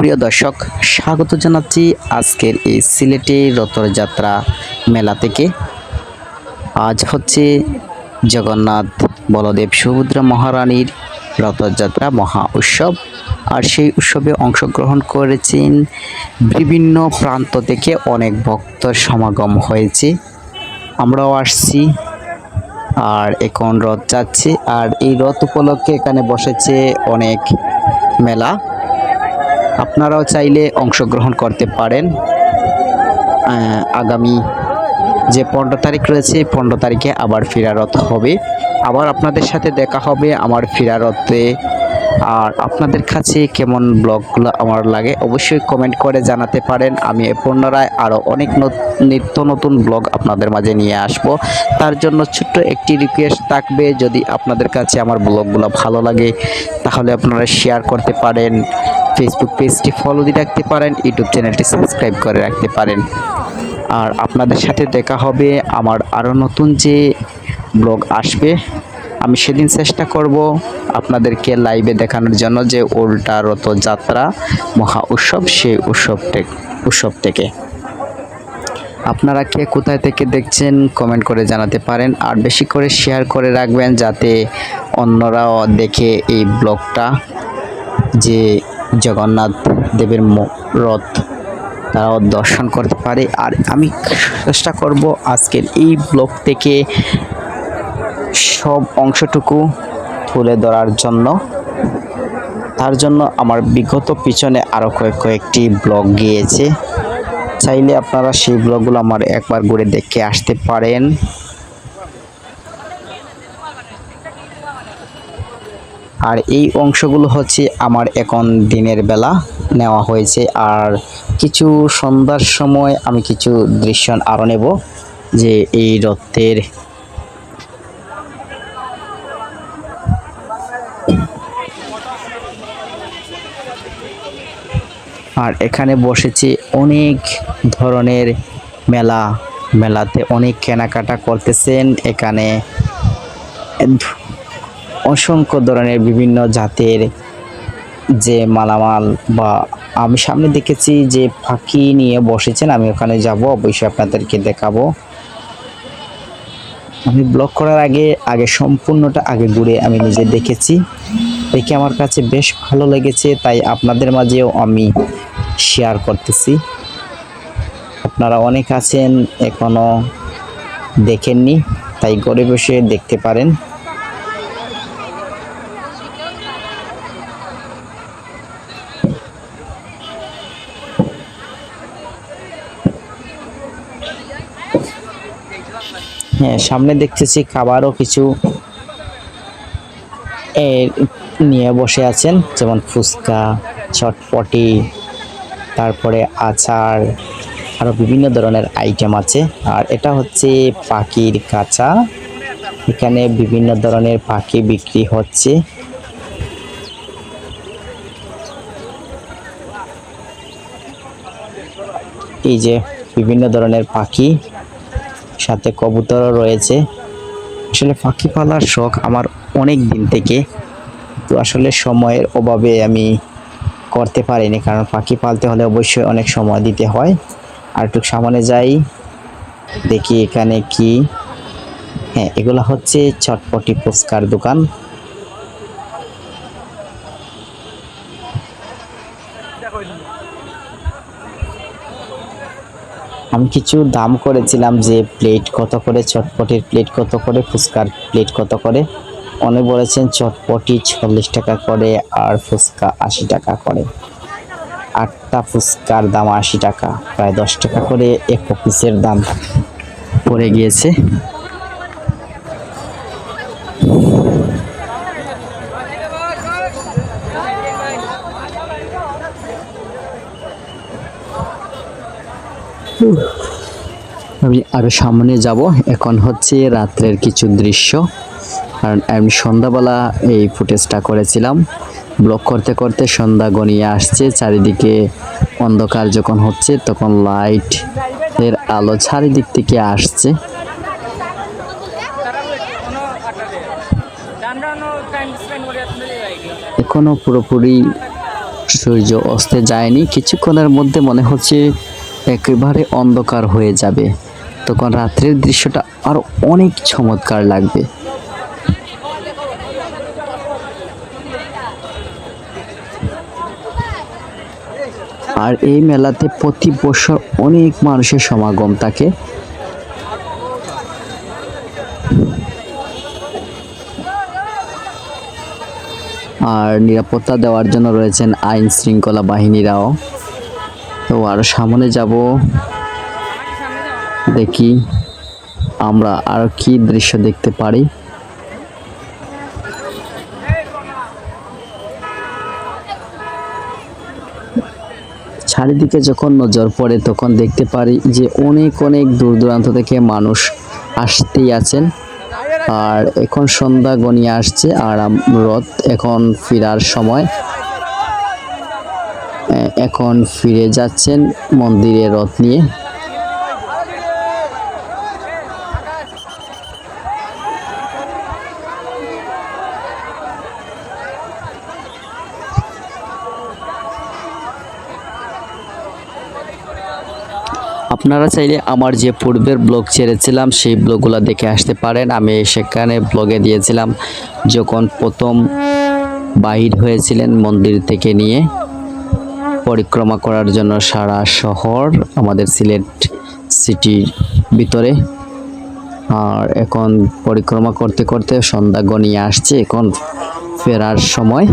সুপ্রিয় দর্শক, স্বাগত জানাচ্ছি আজকের এই সিলেটে রথযাত্রা মেলা থেকে। আজ হচ্ছে জগন্নাথ বলদেব সুভদ্রা মহারানীর রথযাত্রা মহা উৎসব। আর সেই উৎসবে অংশগ্রহণ করেছেন বিভিন্ন প্রান্ত থেকে অনেক ভক্তর সমাগম হয়েছে। আমরাও আসছি, আর এখন রথ যাচ্ছে। আর এই রথ উপলক্ষে এখানে বসেছে অনেক মেলা। আপনারাও চাইলে অংশগ্রহণ করতে পারেন। আগামী যে পনেরো তারিখ রয়েছে পনেরো তারিখে আবার ফিরারত হবে। আবার আপনাদের সাথে দেখা হবে আমার ফিরারতে আর আপনাদের কাছে কেমন ব্লগগুলো আমার লাগে অবশ্যই কমেন্ট করে জানাতে পারেন। আমি পুনরায় আরও অনেক নত- নিত্য নতুন ব্লগ আপনাদের মাঝে নিয়ে আসব। তার জন্য ছোট্ট একটি রিকোয়েস্ট থাকবে, যদি আপনাদের কাছে আমার ব্লগগুলো ভালো লাগে, তাহলে আপনারা শেয়ার করতে পারেন। ফেসবুক পেজটি ফলো দিয়ে রাখতে পারেন ইউটিউব চ্যানেলটি সাবস্ক্রাইব করে রাখতে পারেন। আর আপনাদের সাথে দেখা হবে আমার আরও নতুন যে ব্লগ আসবে, আমি সেদিন চেষ্টা করব আপনাদেরকে লাইভে দেখানোর জন্য যে উল্টা রথযাত্রা মহা উৎসব, সেই উৎসব উৎসব থেকে। আপনারা কে কোথায় থেকে দেখছেন কমেন্ট করে জানাতে পারেন। আর বেশি করে শেয়ার করে রাখবেন যাতে অন্যরাও দেখে এই ব্লগটা। যে জগন্নাথ দেবের রথ তারাও দর্শন করতে পারে। আর আমি চেষ্টা করব আজকের এই ব্লগ থেকে সব অংশটুকু তুলে ধরার জন্য। তার জন্য আমার বিগত পিছনে আরও কয়েক, কয়েকটি ব্লগ গিয়েছে। চাইলে আপনারা সেই ব্লগগুলো আমার একবার ঘুরে দেখে আসতে পারেন। আর এই অংশগুলো হচ্ছে আমার এখন দিনের বেলা নেওয়া হয়েছে। আর কিছু সন্ধ্যার সময় আমি কিছু দৃশ্য আরও নেব যে এই রথের আর এখানে বসেছে অনেক ধরনের মেলা। মেলাতে অনেক কেনাকাটা করতেছেন। এখানে অসংখ্য ধরনের বিভিন্ন জাতের যে মালামাল বা আমি সামনে দেখেছি যে ফাঁকি নিয়ে বসেছেন, আমি ওখানে যাব, অবশ্যই আপনাদেরকে দেখাবো। আমি ব্লগ করার আগে আগে সম্পূর্ণটা আগে ঘুরে আমি নিজে দেখেছি। দেখে আমার কাছে বেশ ভালো লেগেছে, তাই আপনাদের মাঝেও আমি শেয়ার করতেছি। আপনারা অনেক আছেন, এখনও দেখেননি, তাই ঘরে বসে দেখতে পারেন হ্যাঁ সামনে দেখতেছি খাবারও কিছু নিয়ে বসে আছেন, যেমন ফুচকা, চটপটি, তারপরে আচার, আরও বিভিন্ন ধরনের আইটেম আছে। আর এটা হচ্ছে পাখির কাঁচা। এখানে বিভিন্ন ধরনের পাখি বিক্রি হচ্ছে। এই যে বিভিন্ন ধরনের পাখি সাথে কবুতরও রয়েছে। আসলে পাখি পালার শখ আমার অনেক দিন থেকে। তো আসলে সময়ের অভাবে আমি করতে পারিনি, কারণ পাখি পালতে হলে অবশ্যই অনেক সময় দিতে হয়। আর একটু সামনে যাই, দেখি এখানে কি। হ্যাঁ এগুলো হচ্ছে চটপটি ফুচকার দোকান। আমি কিছু দাম করেছিলাম যে প্লেট কত করে, চটপটির প্লেট কত করে, ফুচকার প্লেট কত করে। অনেক বলেছেন চটপটি চল্লিশ টাকা করে আর ফুচকা আশি টাকা করে। আটটা ফুচকার দাম আশি টাকা, প্রায় দশ টাকা করে এক পিসের দাম পড়ে গিয়েছে। আমি আরও সামনে যাব। এখন হচ্ছে রাত্রের কিছু দৃশ্য। কারণ আমি সন্ধ্যাবেলা এই ফুটেজটা করেছিলাম। ব্লক করতে করতে সন্ধ্যা গনিয়ে আসছে। চারিদিকে অন্ধকার যখন হচ্ছে, তখন লাইটের আলো চারিদিক থেকে আসছে। এখনও পুরোপুরি সূর্য অস্তে যায়নি। কিছুক্ষণের মধ্যে মনে হচ্ছে একেবারে অন্ধকার হয়ে যাবে। তখন রাত্রের দৃশ্যটা আরও অনেক চমৎকার লাগবে। আর এই মেলাতে প্রতি বছর অনেক মানুষের সমাগম থাকে। আর নিরাপত্তা দেওয়ার জন্য রয়েছেন আইন শৃঙ্খলা বাহিনীরাও। তো আরও সামনে যাব। দেখি আমরা আর কি দৃশ্য দেখতে পারি। চারিদিকে যখন নজর পড়ে, তখন দেখতে পারি যে অনেক অনেক দূর দূরান্ত থেকে মানুষ আসতেই আছেন। আর এখন সন্ধ্যা গনিয়ে আসছে, আর রথ এখন ফেরার সময়। এখন ফিরে যাচ্ছেন মন্দিরে রথ নিয়ে। আপনারা চাইলে আমার যে পূর্বের ব্লগ ছেড়েছিলাম, সেই ব্লগগুলো দেখে আসতে পারেন। আমি সেখানে ব্লগে দিয়েছিলাম, যখন প্রথম বাহির হয়েছিলেন মন্দির থেকে নিয়ে। পরিক্রমা করার জন্য সারা শহর আমাদের সিলেট সিটির ভিতরে। আর এখন পরিক্রমা করতে করতে সন্ধ্যা গনিয়ে আসছে, এখন ফেরার সময়।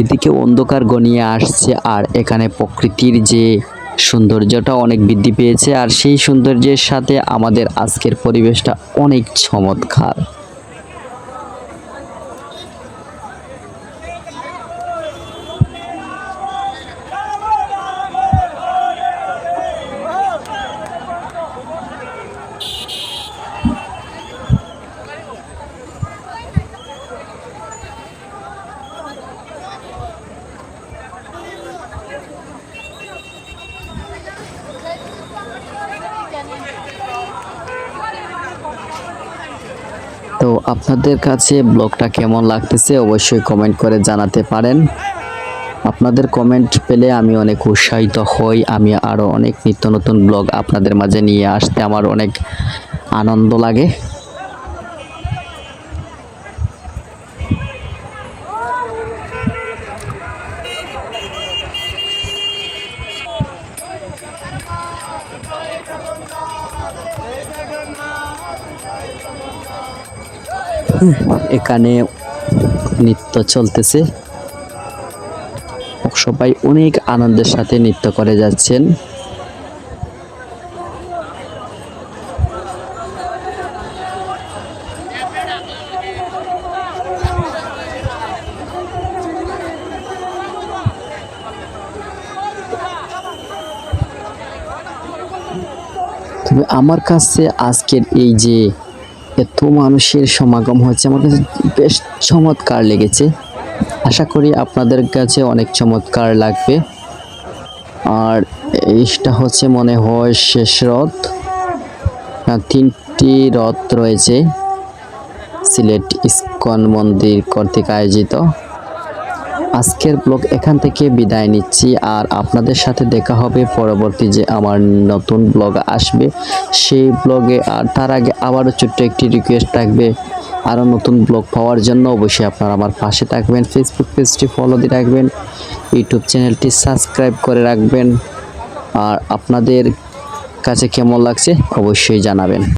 এদিকে অন্ধকার গনিয়ে আসছে, আর এখানে প্রকৃতির যে সৌন্দর্যটা অনেক বৃদ্ধি পেয়েছে আর সেই সৌন্দর্যের সাথে আমাদের আজকের পরিবেশটা অনেক চমৎকার। তো আপনাদের কাছে ব্লগটা কেমন লাগতেছে অবশ্যই কমেন্ট করে জানাতে পারেন। আপনাদের কমেন্ট পেলে আমি অনেক উৎসাহিত হই, আমি আরও অনেক নিত্য নতুন ব্লগ আপনাদের মাঝে নিয়ে আসতে আমার অনেক আনন্দ লাগে। এখানে নৃত্য চলতেছে। সবাই অনেক আনন্দের সাথে নৃত্য করে যাচ্ছেন। আমার কাছে আজকের এই যে এত মানুষের সমাগম হচ্ছে আমার কাছে বেশ চমৎকার লেগেছে। আশা করি আপনাদের কাছে অনেক চমৎকার লাগবে। আর এইটা হচ্ছে মনে হয় শেষ রথ। তিনটি রথ রয়েছে। সিলেট ইস্কন মন্দির কর্তৃক আয়োজিত। আজকের ব্লগ এখান থেকে বিদায় নিচ্ছি, আর আপনাদের সাথে দেখা হবে পরবর্তী যে আমার নতুন ব্লগ আসবে। সেই ব্লগে, আর তার আগে আবারও ছোট্ট একটি রিকোয়েস্ট থাকবে, আরও নতুন ব্লগ পাওয়ার জন্য অবশ্যই আপনারা আমার পাশে থাকবেন ফেসবুক পেজটি ফলো দিয়ে রাখবেন ইউটিউব চ্যানেলটি সাবস্ক্রাইব করে রাখবেন, আর আপনাদের কাছে কেমন লাগছে অবশ্যই জানাবেন।